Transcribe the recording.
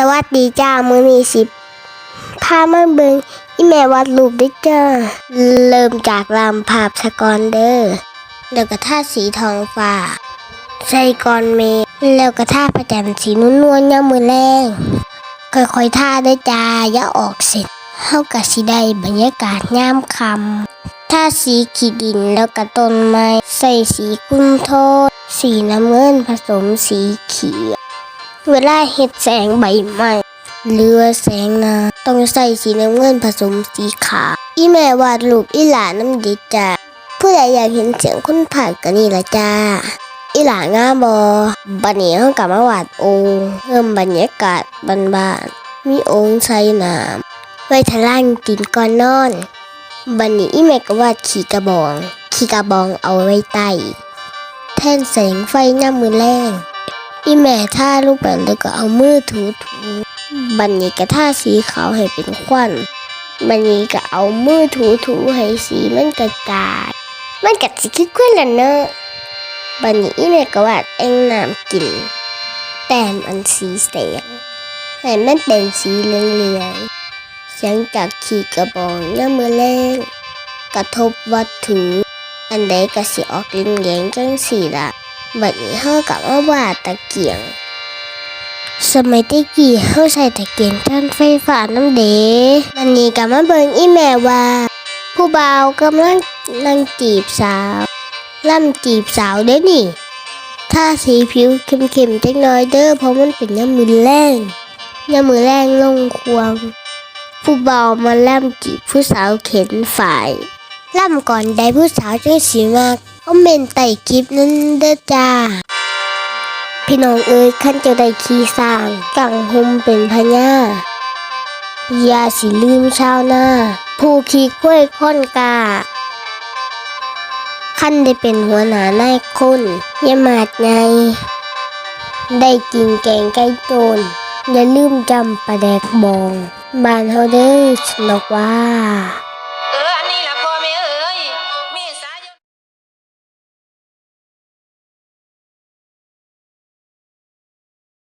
สวัสดีจ้ามือนี้สิพามาเบิงอีแม่วาดรูปด้วยจ้าเริ่มจากลำภาพสกอนเดอร์แล้วก็ท่าสีทองฟ้าใส่กอนเมฆแล้วก็ท่าประจันสีนุ่นวลๆย่ามมือแรงค่อยๆท่าได้อจ้าอย่าออกเสร็จเฮากับสีได้บรรยากาศยามคำท่าสีขีดินแล้วก็ต้นไม้ใส่สีกุ้งโทษ สีน้ำเงินผสมสีเขียว เวลาเห็ดแสงใบไม้หรือว่าแสงนาต้องใส่สีน้ำเงินผสมสีขาวอีแม่วาดรูปอีหลาน้ำดิจ้าผู้ใดอยากเห็นเสียงคนผ่านก็นี่ละจ้าอีหลางามบอบันนี้เขากลับมาวาดองค์เพิ่มบรรยากาศบานๆมีองค์ใส่น้ำไว้ทะล่างกินก่อนนอน บันนี้อีแม่ก็วาดขี่กระบอง ขี่กระบองเอาไว้ใต้แท่นแสงไฟย่ำมือแรง อีแม่ท่าลูกแบบแล้วก็เอามือถูถูๆบันนี้ก็ท่าสีขาวให้เป็นควันบันนี้ก็เอามือถูถูๆให้สีมันกระจาย มันกัดสิคิดควันละเนอะบันนี้อีแม่ก็วาดเองน้ำกิน แต้มอันสีแสงให้มันเป็นสีเหลืองๆเสียงจากขีดกระบองย่ามือแรงกระทบวัตถุ อันใดก็สิออกเหลืองๆจังสีละ บัดนี้เฮากับมาวาดตะเกียง สมัยตะกี้เฮาใช้ตะเกียงจานไฟฟ้าน้ำเดวันนี้กับมาเบิ่งอีแม่ว่า ผู้บ่าวกำลังนั่งจีบสาวล่ำจีบสาวเด้นี่ถ้าสีผิวเข้มๆจักน่อยเด้อเพราะมันเป็นยามมือแรงยามมือแรงลงควง ผู้บ่าวมาล่ำจีบผู้สาวเข็นฝ่ายล่ำก่อนได้ผู้สาวจังสีมาก คอมเมนต์ใต้คลิปนั้นเด้อจ้า พี่น้องเอ้ยขั้นจะได้ขี่สร้างกังหุมเป็นพญาอย่าสิลืมชาวนาผู้ขี่กล้วยค้นกาขั้นได้เป็นหัวหน้านายคนอย่ามาดไงได้กินแกงไก่โจรอย่าลืมจำปลาแดกบอง บานเฮาเด้อสนกว่า